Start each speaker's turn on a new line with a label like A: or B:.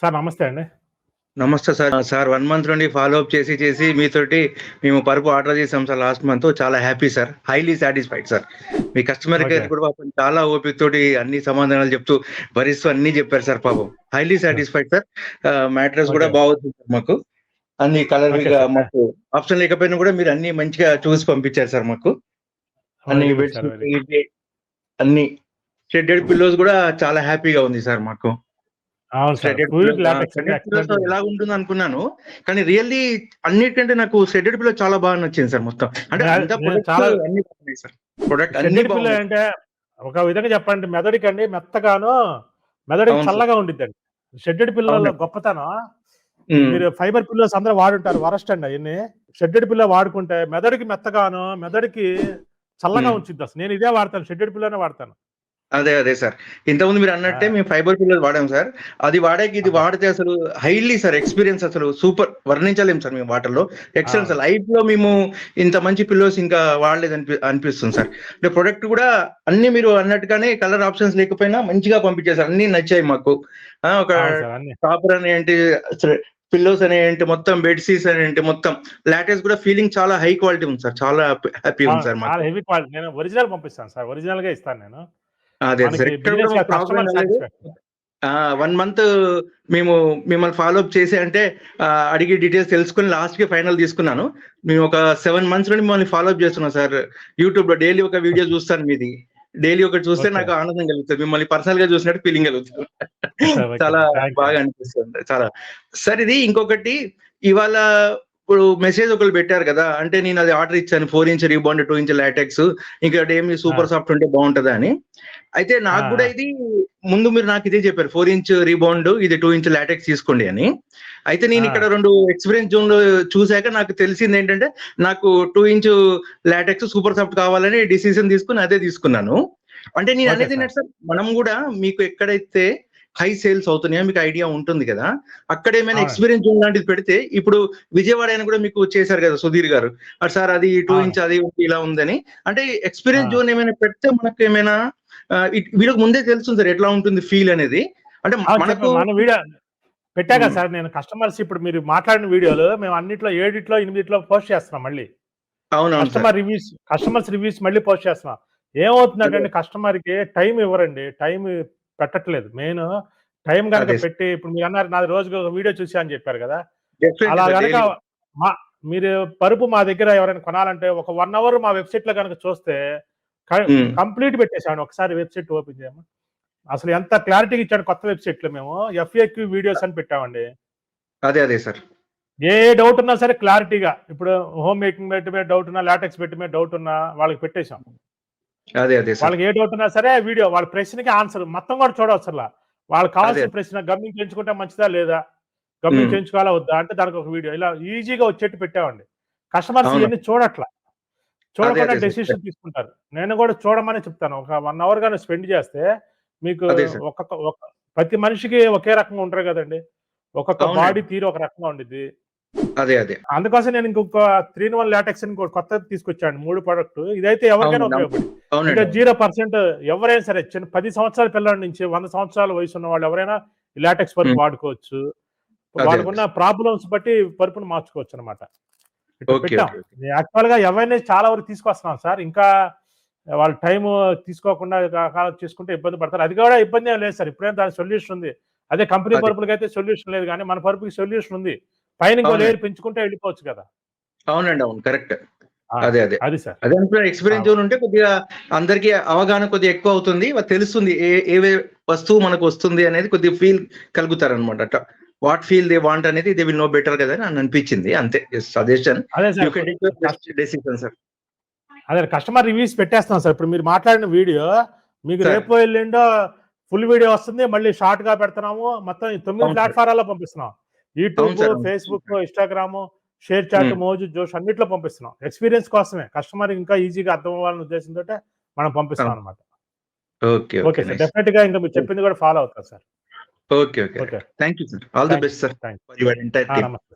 A: Sir నమస్తే అండి.
B: నమస్తే సార్. సార్ 1 మంత్ నుండి ఫాలో అప్ చేసి, చేసి మీతోటి మేము పరుపు ఆర్డర్ చేసాం సార్ లాస్ట్ మంత్. చాలా happy sir. Highly satisfied sir. మీ కస్టమర్ కేర్. కూడా పాపం చాలా ఓపికతోటి అన్ని సమాధానాలు చెప్తూ, భరిస్తూ అన్నీ చెప్పారు సార్ పాపం. Highly satisfied sir. మ్యాట్రెస్ కూడా. బాగొచ్చింది సార్ మాకు. అన్ని
A: సార్.
B: మాకు ఆప్షన్ లేకపోయినా కూడా మీరు అన్నీ మంచిగా చూసి పంపించారు సార్ మాకు. అన్ని అన్ని షెడెడ్ పిల్లోస్ కూడా చాలా హ్యాపీగా ఉంది సార్ మాకు.
A: అండి ఎక్సలెంట్
B: ఎలాగుంటుంది అనుకున్నాను. కానీ రియల్లీ అన్నిటికంటే నాకు షెడెడ్ పిల్లో చాలా బాగా నచ్చింది సార్ మొత్తం. అంటే అన్నీ సార్. ప్రొడక్ట్ అన్నీ.
A: అంటే ఒక విధంగా చెప్పాలంటే మెదడుకండి మెత్తగాను, మెదడుకి. చల్లగా ఉండిద్దండి. షెడ్డెడ్ పిల్లోలో. గొప్పతనం. మీరు ఫైబర్ పిల్లోస్ అందరూ వాడుంటారు. వరస్ట్ అండి అయన్నీ. షెడ్డెడ్ పిల్లో వాడుకుంటే మెదడుకి మెత్తగాను, మెదడుకి చల్లగా
B: హ్మ్.
A: ఉంచిద్దసలు. నేను ఇదే వాడతాను. షెడ్డెడ్ పిల్లోనే వాడతాను.
B: అదే. అదే సార్. ఇంతకుముందు మీరన్నట్టే
A: ఆ!
B: మేము ఫైబర్ పిల్లోస్ వాడాం సార్. అది వాడాక ఇది! వాడితే అసలు హైలీ సార్ ఎక్స్‌పీరియన్స్ అసలు సూపర్. వర్ణించలేము సార్ మేము వాటిల్లో. ఎక్సలెంట్
A: ఆ!
B: సార్. లైఫ్‌లో మేము ఇంత మంచి పిల్లోస్ ఇంకా వాడలేదు అనిపి అనిపిస్తుంది సార్. అంటే ప్రొడక్ట్ కూడా అన్నీ మీరు అన్నట్టుగానే కలర్ ఆప్షన్స్ లేకపోయినా మంచిగా పంపించేసారు. అన్నీ నచ్చాయి మాకు. ఒక. టాపర్ అని పిల్లోస్ అని ఏంటి, మొత్తం బెడ్ షీట్స్ అని ఏంటి, మొత్తం లాటెక్స్ కూడా ఫీలింగ్ చాలా హై క్వాలిటీ ఉంది సార్. చాలా హ్యాపీ ఉంది. సార్.
A: Heavy quality. నేను ఒరిజినల్ పంపిస్తాను సార్. ఒరిజినల్‌గా ఇస్తాను నేను.
B: అదే. 1 మంత్ మేము మిమ్మల్ని ఫాలో అప్ చేసి అంటే అడిగి డీటెయిల్స్ తెలుసుకొని లాస్ట్‌కి ఫైనల్ తీసుకున్నాను. మేము ఒక 7 మంత్స్ నుండి మిమ్మల్ని ఫాలో అప్ చేస్తున్నాం సార్. యూట్యూబ్‌లో డైలీ ఒక వీడియో. చూస్తాను మీది. డైలీ ఒకటి చూస్తే. నాకు ఆనందం కలుగుతది. మిమ్మల్ని పర్సనల్‌గా చూసినట్టు ఫీలింగ్ కలుగుతది. చాలా. బాగా అనిపిస్తుంది. చాలా. సార్ ఇది ఇంకొకటి ఇవాళ ఇప్పుడు మెసేజ్ ఒకళ్ళు పెట్టారు కదా! అంటే నేను అది ఆర్డర్ ఇచ్చాను. 4 ఇంచ్ రీబాండ్, 2 ఇంచ్ లాటెక్స్ ఇంకోటేమి
A: ఆ!
B: సూపర్ సాఫ్ట్ ఉంటే బాగుంటదా అని. అయితే! నాకు కూడా! ఇది ముందు మీరు నాకు ఇదే చెప్పారు. 4 ఇంచ్ రీబౌండ్ ఇది 2 ఇంచ్ లాటెక్స్ తీసుకోండి అని. అయితే నేను ఇక్కడ! 2 ఎక్స్‌పీరియన్స్ జోన్‌లో చూసాక నాకు తెలిసిందేంటంటే నాకు 2 ఇంచ్ లాటెక్స్ సూపర్ సాఫ్ట్ కావాలని డిసిషన్ తీసుకొని అదే తీసుకున్నాను. అంటే నేను అనేది. ఏంటంటే సార్ మనం కూడా మీకు ఎక్కడైతే హై సేల్స్ అవుతున్నాయో మీకు ఐడియా ఉంటుంది కదా! అక్కడ ఏమైనా. ఎక్స్‌పీరియన్స్ జోన్ లాంటిది పెడితే ఇప్పుడు విజయవాడ ఆయన కూడా మీకు చేశారు కదా! సుధీర్ గారు. ఆహ్, సార్ అది 2
A: అవును.
B: ఇంచ్ అది ఇలా ఉందని. అంటే ఎక్స్‌పీరియన్స్! జోన్ ఏమైనా పెడితే ఆహ్, ఇట్ వీళ్ళకి ముందే తెలుస్తుంది సార్ ఎట్లా ఉంటుంది ఫీల్ అనేది. అంటే. మనకు
A: చెప్పాను. మన వీడియో పెట్టా కదా
B: హ్మ్.
A: సార్ నేను కస్టమర్స్ ఇప్పుడు మీరు మాట్లాడిన వీడియోలు మేము అన్నిట్లో 7 8 పోస్ట్ చేస్తున్నాం మళ్ళీ. కస్టమర్ రివ్యూస్ కస్టమర్స్ రివ్యూస్ మళ్ళీ పోస్ట్ చేస్తున్నాం. ఏమవుతుందంటే కస్టమర్‌కి టైం ఇవ్వరండి. టైం పెట్టట్లేదు. Main time
B: sir.
A: పెట్టి ఇప్పుడు మీరన్నారు నాది రోజుకి ఒక వీడియో చూసా అని చెప్పారు కదా! అలా
B: డైలీ.
A: మా మీరు పరుపు మా దగ్గర ఎవరైనా కొనాలంటే ఒక 1 అవర్ మా వెబ్‌సైట్‌లో గనక చూస్తే క
B: హ్మ్.
A: కంప్లీట్ పెట్టేసామండి. ఒకసారి వెబ్‌సైట్ ఓపెన్ చేయమ్మా. అసలు ఎంత క్లారిటీగా ఇచ్చాడు కొత్త వెబ్‌సైట్‌లో మేము. ఎఫ్ఏక్యూ వీడియోస్ అని పెట్టామండి.
B: అదే. అదే సార్.
A: ఏ డౌట్ ఉన్నా సరే క్లారిటీగా ఇప్పుడు హోమ్ మేకింగ్ మీద డౌట్ ఉన్నా, లాటెక్స్ మీద డౌట్ ఉన్నా వాళ్ళకి పెట్టేసాం.
B: అదే. అదే సార్.
A: వాళ్ళకి ఏ డౌట్ ఉన్నా సరే వీడియో వాళ్ళ ప్రశ్నకి ఆన్సర్ మొత్తం కూడా చూడవసరలా. వాళ్ళకి. కావాల్సిన ప్రశ్న గమ్మింగ్ ఎంచుకుంటే మంచిదా లేదా? గమ్మింగ్
B: హ్మ్.
A: ఎంచుకోవాలా వద్దా? అంటే దానికి ఒక వీడియో ఇలా ఈజీగా వచ్చేట్టు పెట్టామండి. కస్టమర్స్. ఇయన్నీ చూడట్ల. చూడకుండా. డెసిషన్ తీసుకుంటారు. నేను కూడా చూడమనే చెప్తాను. ఒక 1 అవర్ గాని స్పెండ్ చేస్తే మీకు. ఒక్కొక్క ఒక ప్రతి మనిషికి ఒకే రకంగా ఉండరు కదండీ. ఒక్కొక్క. బాడీ తీరు ఒక రకంగా ఉండిద్ది.
B: అదే. అదే.
A: అందుకోసం నేను ఇంకొక 3 ఇన్ 1 లాటెక్స్ అని ఇంకోటి కొత్తది తీసుకొచ్చాను 3 ప్రొడక్ట్. ఇదైతే ఎవరికైనా. ఇంకా
B: అవును.
A: 0% ఎవరైనా సరే చిన్న 10 సంవత్సరాల పిల్లాడి నుంచి 100 సంవత్సరాల వయసు ఉన్న వాళ్ళు ఎవరైనా లాటెక్స్ పరుపు. వాడుకోవచ్చు. వాళ్ళకున్న ప్రాబ్లమ్స్ బట్టి పరుపుని. పెట్టాం.
B: ఓకే. ఓకే.
A: యాక్చువల్‌గా అవేర్‌నెస్ చాలా వరకు తీసుకొస్తున్నాం సార్. ఇంకా వాళ్ళు టైమ్ తీసుకోకుండా చేసుకుంటే ఇబ్బంది పడతారు. అది కూడా ఇబ్బంది ఏం లేదు సార్. ఇప్పుడేం దానికి సొల్యూషన్ ఉంది. అదే కంపెనీ
B: అదే.
A: పరుపులకైతే సొల్యూషన్ లేదు గానీ, మన పరుపుకి సొల్యూషన్ ఉంది. పైన ఇంకో. లేయర్ పెంచుకుంటే వెళ్ళిపోవచ్చు కదా!
B: అవునండి. అవును. కరెక్ట్. అదే. అదే.
A: అది సార్.
B: అదే ఎక్స్‌పీరియన్స్ ఉంటే కొద్దిగా అందరికి అవగాహన కొద్దిగా ఎక్కువ అవుతుంది. తెలుస్తుంది. ఏ ఏ వస్తువు మనకు వస్తుంది అనేది కొద్దిగా ఫీల్ కలుగుతారనమాట. అట్లా. వాట్ ఫీల్ దే వాంట్ అనేది దే విల్ నో బెటర్ కదా! అని అనిపించింది. అంతే. సజెషన్. Decision sir.
A: అదే కస్టమర్ రివ్యూస్ పెట్టేస్తున్నాం సార్. ఇప్పుడు మీరు మాట్లాడిన వీడియో మీకు. రేపో ఎల్లుండో ఫుల్ వీడియో వస్తుంది. మళ్ళీ షార్ట్‌గా పెడుతున్నాము. మొత్తం ఈ 9
B: అవును సార్.
A: ప్లాట్‌ఫారాల్లో పంపిస్తున్నాం. YouTube. Facebook, Instagram, ShareChat. Moj, Josh అన్నిట్లో పంపిస్తున్నాం. ఎక్స్‌పీరియన్స్ కోసమే. కస్టమర్ ఇంకా ఈజీగా అర్థం అవ్వాలనే ఉద్దేశంతోటే మనం పంపిస్తున్నాం
B: అవును.
A: అన్నమాట.
B: ఓకే.
A: సార్.
B: నైస్.
A: డెఫినిట్‌గా ఇంకా మీరు చెప్పింది కూడా ఫాలో అవుతా sir.
B: Okay. Okay. Thank you sir. All the best sir for your entire! Team.
A: నమస్తే.